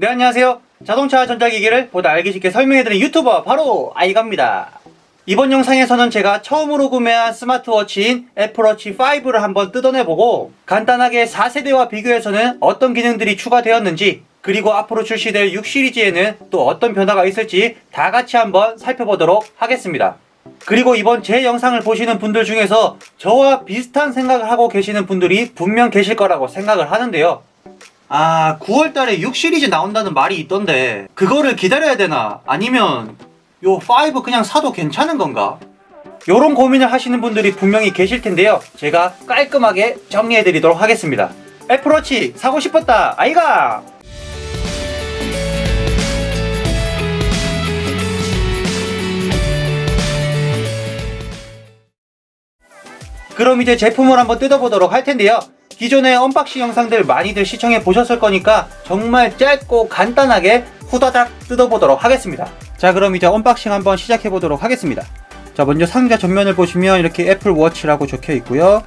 네 안녕하세요. 자동차 전자기기를 보다 알기 쉽게 설명해드리는 유튜버 바로 아이가입니다. 이번 영상에서는 제가 처음으로 구매한 스마트워치인 애플워치 5를 한번 뜯어내보고 간단하게 4세대와 비교해서는 어떤 기능들이 추가되었는지 그리고 앞으로 출시될 6 시리즈에는 또 어떤 변화가 있을지 다 같이 한번 살펴보도록 하겠습니다. 그리고 이번 제 영상을 보시는 분들 중에서 저와 비슷한 생각을 하고 계시는 분들이 분명 계실 거라고 생각을 하는데요 아, 9월 달에 6 시리즈 나온다는 말이 있던데, 그거를 기다려야 되나? 아니면, 요 5 그냥 사도 괜찮은 건가? 요런 고민을 하시는 분들이 분명히 계실 텐데요. 제가 깔끔하게 정리해 드리도록 하겠습니다. 애플워치 사고 싶었다, 아이가! 그럼 이제 제품을 한번 뜯어보도록 할 텐데요. 기존의 언박싱 영상들 많이들 시청해 보셨을 거니까 정말 짧고 간단하게 후다닥 뜯어보도록 하겠습니다. 자, 그럼 이제 언박싱 한번 시작해 보도록 하겠습니다. 자, 먼저 상자 전면을 보시면 이렇게 애플 워치라고 적혀 있고요.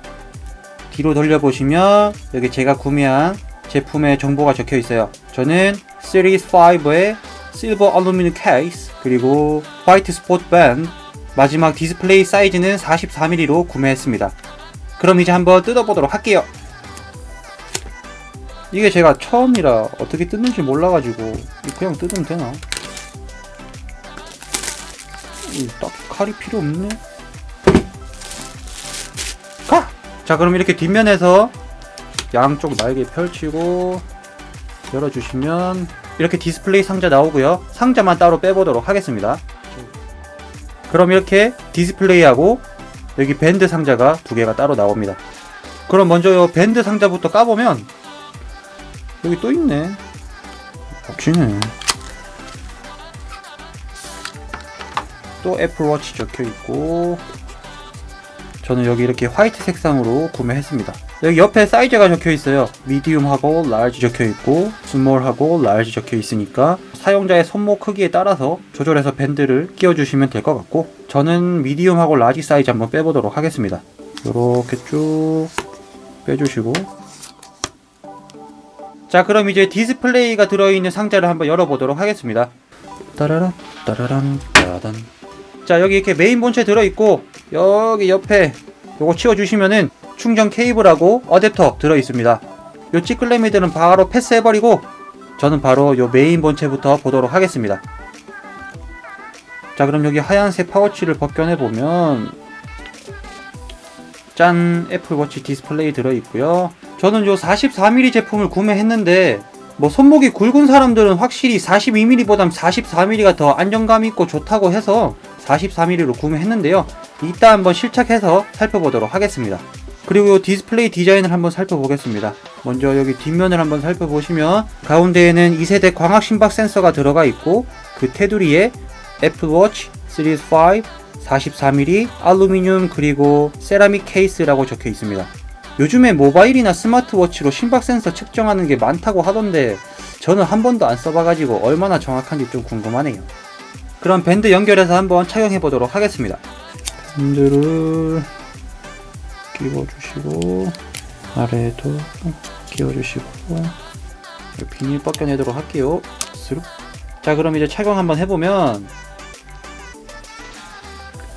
뒤로 돌려보시면 여기 제가 구매한 제품의 정보가 적혀 있어요. 저는 시리즈 5의 실버 알루미늄 케이스 그리고 화이트 스포트 밴드 마지막 디스플레이 사이즈는 44mm로 구매했습니다. 그럼 이제 한번 뜯어보도록 할게요. 이게 제가 처음이라 어떻게 뜯는지 몰라가지고 그냥 뜯으면 되나? 이딱 칼이 필요 없네. 가! 자 그럼 이렇게 뒷면에서 양쪽 날개 펼치고 열어주시면 이렇게 디스플레이 상자 나오고요. 상자만 따로 빼보도록 하겠습니다. 그럼 이렇게 디스플레이하고 여기 밴드 상자가 두 개가 따로 나옵니다. 그럼 먼저 요 밴드 상자부터 까보면 여기 또 있네. 겹치네. 또 애플워치 적혀 있고 저는 여기 이렇게 화이트 색상으로 구매했습니다. 여기 옆에 사이즈가 적혀 있어요. 미디움하고 라지 적혀 있고 스몰하고 라지 적혀 있으니까 사용자의 손목 크기에 따라서 조절해서 밴드를 끼워 주시면 될 것 같고 저는 미디움하고 라지 사이즈 한번 빼보도록 하겠습니다. 이렇게 쭉 빼주시고 자 그럼 이제 디스플레이가 들어있는 상자를 한번 열어보도록 하겠습니다. 따라란 따라란 따단. 자 여기 이렇게 메인 본체 들어있고 여기 옆에 요거 치워주시면은 충전 케이블하고 어댑터 들어있습니다. 요 찌끌레미들은 바로 패스해버리고 저는 바로 요 메인 본체부터 보도록 하겠습니다. 자 그럼 여기 하얀색 파워치를 벗겨내보면 짠 애플워치 디스플레이 들어있고요 저는 요 44mm 제품을 구매했는데 뭐 손목이 굵은 사람들은 확실히 42mm보단 44mm가 더 안정감 있고 좋다고 해서 44mm로 구매했는데요. 이따 한번 실착해서 살펴보도록 하겠습니다. 그리고 요 디스플레이 디자인을 한번 살펴보겠습니다. 먼저 여기 뒷면을 한번 살펴보시면 가운데에는 2세대 광학 심박 센서가 들어가 있고 그 테두리에 애플워치 시리즈 5 44mm 알루미늄 그리고 세라믹 케이스라고 적혀 있습니다. 요즘에 모바일이나 스마트워치로 심박 센서 측정하는 게 많다고 하던데 저는 한 번도 안 써봐가지고 얼마나 정확한지 좀 궁금하네요. 그럼 밴드 연결해서 한번 착용해 보도록 하겠습니다. 밴드를 끼워주시고 아래에도 끼워주시고 비닐 벗겨내도록 할게요. 스룩. 자 그럼 이제 착용 한번 해보면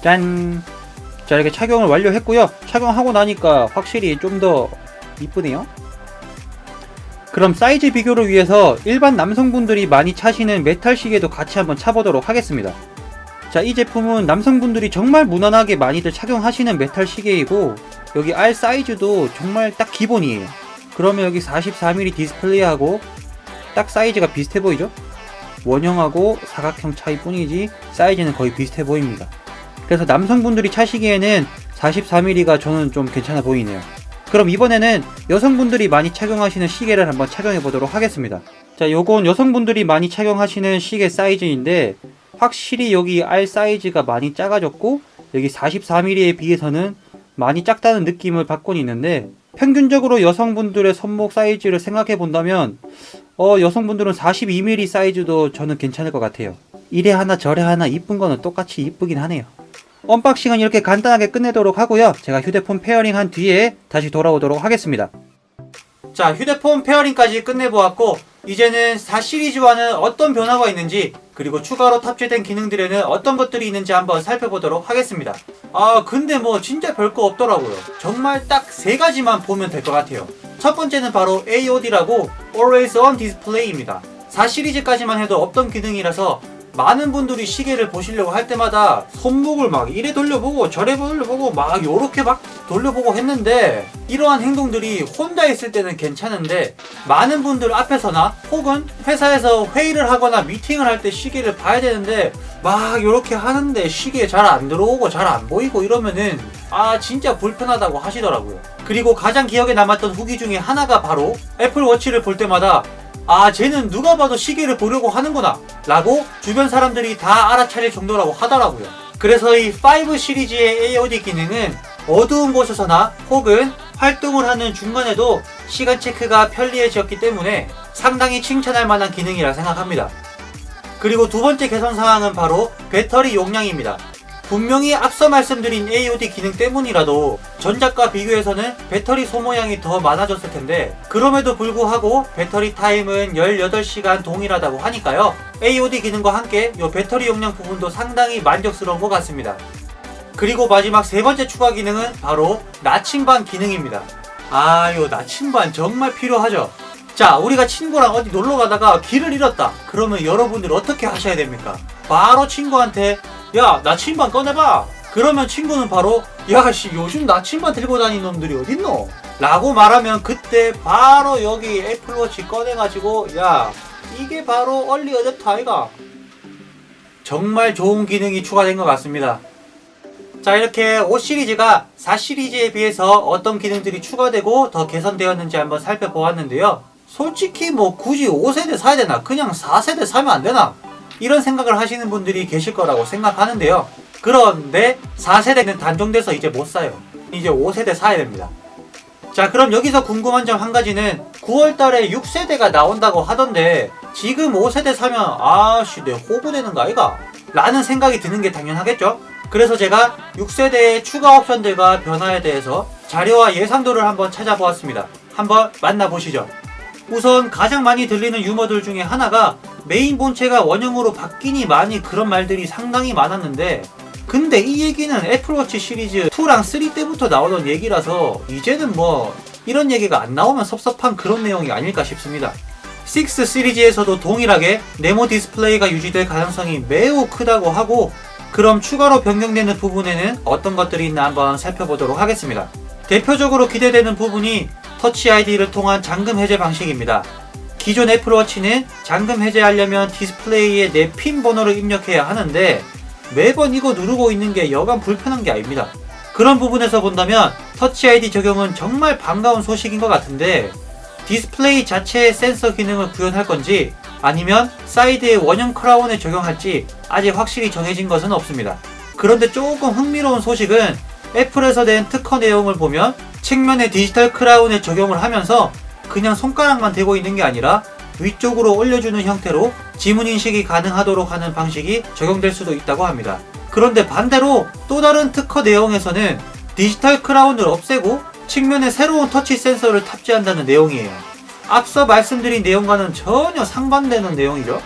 짠! 자 이렇게 착용을 완료했고요. 착용하고 나니까 확실히 좀 더 이쁘네요. 그럼 사이즈 비교를 위해서 일반 남성분들이 많이 차시는 메탈 시계도 같이 한번 차보도록 하겠습니다. 자 이 제품은 남성분들이 정말 무난하게 많이들 착용하시는 메탈 시계이고 여기 R 사이즈도 정말 딱 기본이에요. 그러면 여기 44mm 디스플레이하고 딱 사이즈가 비슷해 보이죠? 원형하고 사각형 차이 뿐이지 사이즈는 거의 비슷해 보입니다 그래서 남성분들이 차시기에는 44mm가 저는 좀 괜찮아 보이네요. 그럼 이번에는 여성분들이 많이 착용하시는 시계를 한번 착용해 보도록 하겠습니다. 자, 요건 여성분들이 많이 착용하시는 시계 사이즈인데 확실히 여기 R 사이즈가 많이 작아졌고 여기 44mm에 비해서는 많이 작다는 느낌을 받곤 있는데 평균적으로 여성분들의 손목 사이즈를 생각해 본다면 어, 여성분들은 42mm 사이즈도 저는 괜찮을 것 같아요. 이래 하나 저래 하나 이쁜 거는 똑같이 이쁘긴 하네요. 언박싱은 이렇게 간단하게 끝내도록 하고요. 제가 휴대폰 페어링 한 뒤에 다시 돌아오도록 하겠습니다. 자, 휴대폰 페어링까지 끝내보았고, 이제는 4 시리즈와는 어떤 변화가 있는지, 그리고 추가로 탑재된 기능들에는 어떤 것들이 있는지 한번 살펴보도록 하겠습니다. 아, 근데 뭐 진짜 별거 없더라고요. 정말 딱 세 가지만 보면 될 것 같아요. 첫 번째는 바로 AOD라고 Always On Display입니다. 4 시리즈까지만 해도 없던 기능이라서 많은 분들이 시계를 보시려고 할 때마다 손목을 막 이래 돌려보고 저래 돌려보고 막 요렇게 막 돌려보고 했는데 이러한 행동들이 혼자 있을 때는 괜찮은데 많은 분들 앞에서나 혹은 회사에서 회의를 하거나 미팅을 할 때 시계를 봐야 되는데 막 요렇게 하는데 시계 잘 안 들어오고 잘 안 보이고 이러면은 아 진짜 불편하다고 하시더라고요. 그리고 가장 기억에 남았던 후기 중에 하나가 바로 애플워치를 볼 때마다 아, 쟤는 누가 봐도 시계를 보려고 하는구나. 라고 주변 사람들이 다 알아차릴 정도라고 하더라고요. 그래서 이 5 시리즈의 AOD 기능은 어두운 곳에서나 혹은 활동을 하는 중간에도 시간 체크가 편리해졌기 때문에 상당히 칭찬할 만한 기능이라 생각합니다. 그리고 두 번째 개선 사항은 바로 배터리 용량입니다. 분명히 앞서 말씀드린 AOD 기능 때문이라도 전작과 비교해서는 배터리 소모량이 더 많아졌을 텐데 그럼에도 불구하고 배터리 타임은 18시간 동일하다고 하니까요. AOD 기능과 함께 이 배터리 용량 부분도 상당히 만족스러운 것 같습니다. 그리고 마지막 세 번째 추가 기능은 바로 나침반 기능입니다. 아, 요 나침반 정말 필요하죠. 자, 우리가 친구랑 어디 놀러 가다가 길을 잃었다. 그러면 여러분들 어떻게 하셔야 됩니까? 바로 친구한테 야, 나침반 꺼내봐. 그러면 친구는 바로 야, 씨, 요즘 나침반 들고 다니는 놈들이 어딨노? 라고 말하면 그때 바로 여기 애플워치 꺼내가지고 야, 이게 바로 얼리 어댑터 아이가? 정말 좋은 기능이 추가된 것 같습니다. 자 이렇게 5 시리즈가 4 시리즈에 비해서 어떤 기능들이 추가되고 더 개선되었는지 한번 살펴보았는데요. 솔직히 뭐 굳이 5세대 사야 되나 그냥 4세대 사면 안 되나 이런 생각을 하시는 분들이 계실 거라고 생각하는데요. 그런데 4세대는 단종돼서 이제 못 사요. 이제 5세대 사야 됩니다. 자 그럼 여기서 궁금한 점 한 가지는 9월 달에 6세대가 나온다고 하던데 지금 5세대 사면 아씨 내 호구되는 거 아이가? 라는 생각이 드는 게 당연하겠죠? 그래서 제가 6세대의 추가 옵션들과 변화에 대해서 자료와 예상도를 한번 찾아보았습니다. 한번 만나보시죠. 우선 가장 많이 들리는 유머들 중에 하나가 메인 본체가 원형으로 바뀌니 많이 그런 말들이 상당히 많았는데 근데 이 얘기는 애플워치 시리즈 2랑 3 때부터 나오던 얘기라서 이제는 뭐 이런 얘기가 안 나오면 섭섭한 그런 내용이 아닐까 싶습니다. 6 시리즈에서도 동일하게 네모 디스플레이가 유지될 가능성이 매우 크다고 하고 그럼 추가로 변경되는 부분에는 어떤 것들이 있나 한번 살펴보도록 하겠습니다. 대표적으로 기대되는 부분이 터치 아이디를 통한 잠금 해제 방식입니다. 기존 애플워치는 잠금 해제하려면 디스플레이에 내 핀 번호를 입력해야 하는데 매번 이거 누르고 있는 게 여간 불편한 게 아닙니다. 그런 부분에서 본다면 터치 아이디 적용은 정말 반가운 소식인 것 같은데 디스플레이 자체의 센서 기능을 구현할 건지 아니면 사이드의 원형 크라운에 적용할지 아직 확실히 정해진 것은 없습니다. 그런데 조금 흥미로운 소식은 애플에서 낸 특허 내용을 보면 측면에 디지털 크라운에 적용을 하면서 그냥 손가락만 대고 있는 게 아니라 위쪽으로 올려주는 형태로 지문 인식이 가능하도록 하는 방식이 적용될 수도 있다고 합니다. 그런데 반대로 또 다른 특허 내용에서는 디지털 크라운을 없애고 측면에 새로운 터치 센서를 탑재한다는 내용이에요. 앞서 말씀드린 내용과는 전혀 상반되는 내용이죠.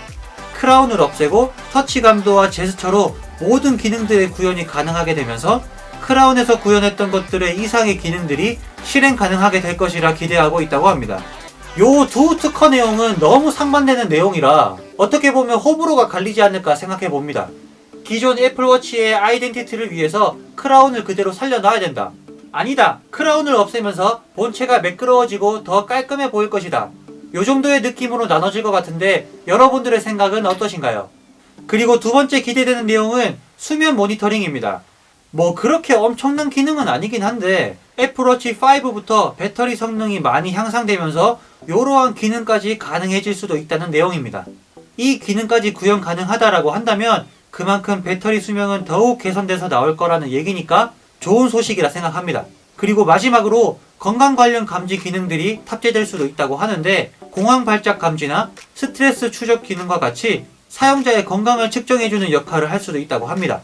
크라운을 없애고 터치 감도와 제스처로 모든 기능들의 구현이 가능하게 되면서 크라운에서 구현했던 것들의 이상의 기능들이 실행 가능하게 될 것이라 기대하고 있다고 합니다. 요 두 특허 내용은 너무 상반되는 내용이라 어떻게 보면 호불호가 갈리지 않을까 생각해 봅니다. 기존 애플워치의 아이덴티티를 위해서 크라운을 그대로 살려놔야 된다. 아니다. 크라운을 없애면서 본체가 매끄러워지고 더 깔끔해 보일 것이다. 요 정도의 느낌으로 나눠질 것 같은데 여러분들의 생각은 어떠신가요? 그리고 두 번째 기대되는 내용은 수면 모니터링입니다. 뭐 그렇게 엄청난 기능은 아니긴 한데 애플워치 5부터 배터리 성능이 많이 향상되면서 이러한 기능까지 가능해질 수도 있다는 내용입니다. 이 기능까지 구현 가능하다라고 한다면 그만큼 배터리 수명은 더욱 개선돼서 나올 거라는 얘기니까 좋은 소식이라 생각합니다. 그리고 마지막으로 건강 관련 감지 기능들이 탑재될 수도 있다고 하는데 공황 발작 감지나 스트레스 추적 기능과 같이 사용자의 건강을 측정해주는 역할을 할 수도 있다고 합니다.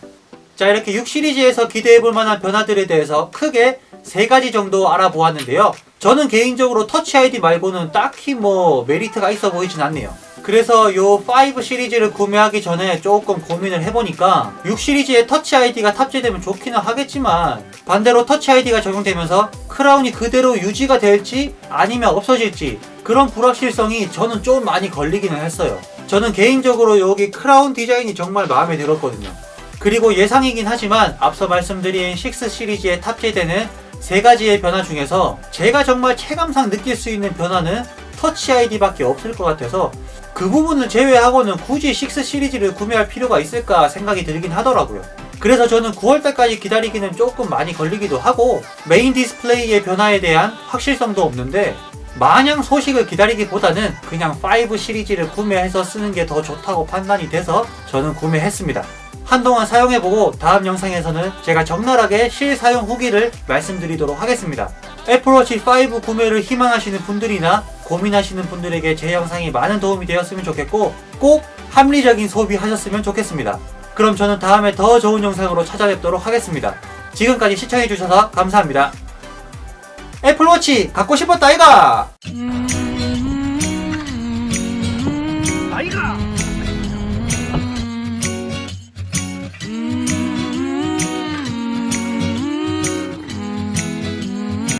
자 이렇게 6 시리즈에서 기대해 볼 만한 변화들에 대해서 크게 세 가지 정도 알아보았는데요. 저는 개인적으로 터치 아이디 말고는 딱히 뭐 메리트가 있어 보이진 않네요. 그래서 요 5 시리즈를 구매하기 전에 조금 고민을 해보니까 6 시리즈에 터치 아이디가 탑재되면 좋기는 하겠지만 반대로 터치 아이디가 적용되면서 크라운이 그대로 유지가 될지 아니면 없어질지 그런 불확실성이 저는 좀 많이 걸리기는 했어요. 저는 개인적으로 여기 크라운 디자인이 정말 마음에 들었거든요. 그리고 예상이긴 하지만 앞서 말씀드린 6 시리즈에 탑재되는 세 가지의 변화 중에서 제가 정말 체감상 느낄 수 있는 변화는 터치 아이디밖에 없을 것 같아서 그 부분을 제외하고는 굳이 6 시리즈를 구매할 필요가 있을까 생각이 들긴 하더라고요. 그래서 저는 9월달까지 기다리기는 조금 많이 걸리기도 하고 메인 디스플레이의 변화에 대한 확실성도 없는데 마냥 소식을 기다리기보다는 그냥 5 시리즈를 구매해서 쓰는 게 더 좋다고 판단이 돼서 저는 구매했습니다. 한동안 사용해보고 다음 영상에서는 제가 적나라하게 실사용 후기를 말씀드리도록 하겠습니다. 애플워치 5 구매를 희망하시는 분들이나 고민하시는 분들에게 제 영상이 많은 도움이 되었으면 좋겠고 꼭 합리적인 소비하셨으면 좋겠습니다. 그럼 저는 다음에 더 좋은 영상으로 찾아뵙도록 하겠습니다. 지금까지 시청해주셔서 감사합니다. 애플워치 갖고 싶었다 이가! 음.